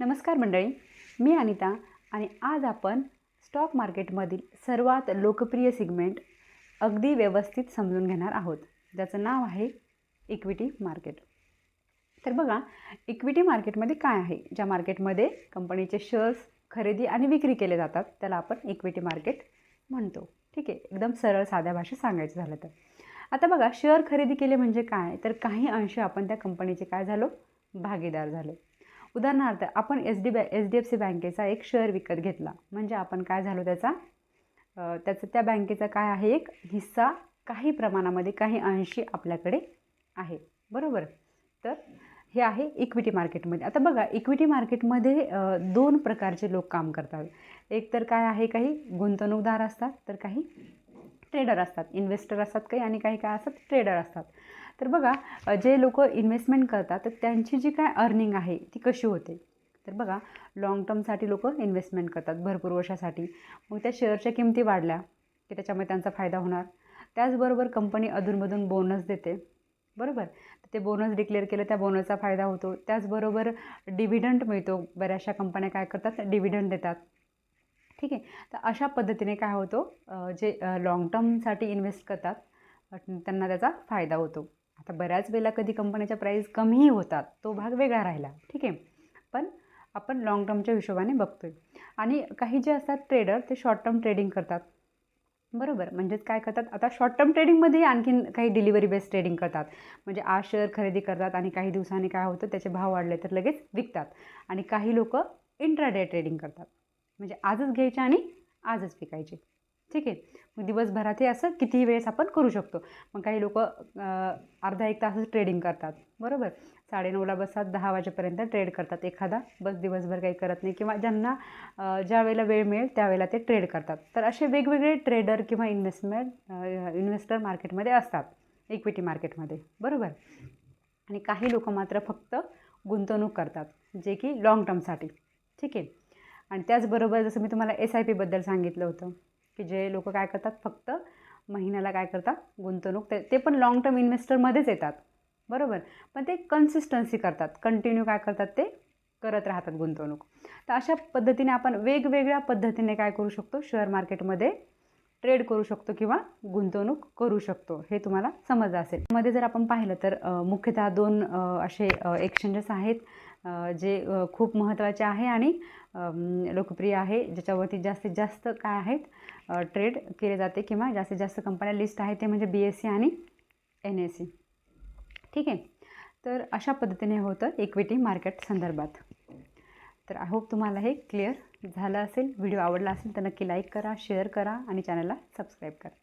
नमस्कार मंडळी मी अनिता आणि आज आपण स्टॉक मार्केटमधील सर्वात लोकप्रिय सिगमेंट अगदी व्यवस्थित समजून घेणार आहोत. ज्याचं नाव आहे इक्विटी मार्केट. तर बघा इक्विटी मार्केटमध्ये काय आहे? ज्या मार्केटमध्ये कंपनीचे शेअर्स खरेदी आणि विक्री केले जातात त्याला आपण इक्विटी मार्केट म्हणतो. ठीक आहे एकदम सरळ साध्या भाषेत सांगायचं झालं तर. आता बघा शेअर खरेदी केले म्हणजे काय? तर काही अंश आपण त्या कंपनीचे काय झालो? भागीदार झालो. उदाहरणार्थ आपण एच डी बॅ एच डी एफ सी बँकेचा एक शेअर विकत घेतला. म्हणजे आपण काय झालो त्याचा? त्याचं त्या बँकेचा काय आहे एक हिस्सा काही प्रमाणामध्ये काही अंशी आपल्याकडे आहे. बरोबर? तर हे आहे इक्विटी मार्केटमध्ये आता बघा इक्विटी मार्केटमध्ये दोन प्रकारचे लोक काम करतात. एक तर काय आहे काही? गुंतवणूकदार असतात. तर काही ट्रेडर असतात इन्व्हेस्टर असतात काही आणि काही काय असतात ट्रेडर असतात. तर बघा जे लोक इन्व्हेस्टमेंट करतात तर त्यांची जी काय अर्निंग आहे ती कशी होते? तर बघा लाँग टर्मसाठी लोक इन्व्हेस्टमेंट करतात भरपूर वर्षासाठी. मग त्या शेअरच्या किमती वाढल्या की त्याच्यामुळे त्यांचा फायदा होणार. त्याचबरोबर कंपनी अधूनमधून बोनस देते. बरोबर? तर ते बोनस डिक्लेअर केलं त्या बोनसचा फायदा होतो. त्याचबरोबर डिव्हिडंट मिळतो. बऱ्याचशा कंपन्या काय करतात? डिव्हिडंट देतात. ठीक आहे? तर अशा पद्धतीने काय होतो जे लाँग टर्मसाठी इन्व्हेस्ट करतात त्यांना त्याचा फायदा होतो. आता बऱ्याच वेळेला कधी कंपनीच्या प्राईस कमीही होतात तो भाग वेगळा राहिला ठीक आहे? पण आपण लाँग टर्मच्या हिशोबाने बघतो आहे आणि काही जे असतात ट्रेडर ते शॉर्ट टर्म ट्रेडिंग करतात. बरोबर? म्हणजेच काय करतात? आता शॉर्ट टर्म ट्रेडिंगमध्ये आणखीन काही डिलिव्हरी बेस्ड ट्रेडिंग करतात. म्हणजे आज शेअर खरेदी करतात आणि काही दिवसांनी काय होतं त्याचे भाव वाढले तर लगेच विकतात. आणि काही लोक इंट्राडे ट्रेडिंग करतात. म्हणजे आजच घ्यायचे आणि आजच विकायचे ठीक आहे? मग दिवसभरात हे असं कितीही वेळेस आपण करू शकतो. मग काही लोक अर्धा एक तासच ट्रेडिंग करतात. बरोबर? साडेनऊला बसतात दहा वाजेपर्यंत ट्रेड करतात. एखादा बस दिवसभर काही करत नाही किंवा ज्यांना ज्या वेळेला वेळ मिळेल त्यावेळेला ते ट्रेड करतात. तर असे वेगवेगळे ट्रेडर किंवा इन्व्हेस्टमेंट इन्व्हेस्टर मार्केटमध्ये असतात. इक्विटी मार्केटमध्ये बरोबर? आणि काही लोक मात्र फक्त गुंतवणूक करतात. जे की लाँग टर्मसाठी ठीक आहे? आणि त्याचबरोबर जसं मी तुम्हाला एस आय पीबद्दल सांगितलं होतं की जे लोक काय करतात फक्त महिन्याला काय करतात? गुंतवणूक. ते ते पण लाँग टर्म इन्व्हेस्टरमध्येच येतात. बरोबर? पण ते कन्सिस्टन्सी करतात. कंटिन्यू काय करतात ते? करत राहतात गुंतवणूक. तर अशा पद्धतीने आपण वेगवेगळ्या पद्धतीने काय करू शकतो? शेअर मार्केटमध्ये ट्रेड करू शकतो किंवा गुंतवणूक करू शकतो हे तुम्हाला समजलं असेल. मध्ये जर आपण पाहिलं तर मुख्यतः दोन असे एक्सचेंजेस आहेत जे खूप महत्त्वाचे आहे आणि लोकप्रिय आहे ज्याच्यावरती जास्तीत जास्त काय आहेत ट्रेड केले जाते किंवा जास्तीत जास्त कंपन्या लिस्ट आहेत ते म्हणजे बी एस सी आणि एन एस सी ठीक आहे? तर अशा पद्धतीने होतं इक्विटी मार्केट संदर्भात. तर आय होप तुम्हाला हे क्लिअर झालं असेल. व्हिडिओ आवडला असेल तर नक्की लाईक करा शेअर करा आणि चॅनलला सबस्क्राईब करा.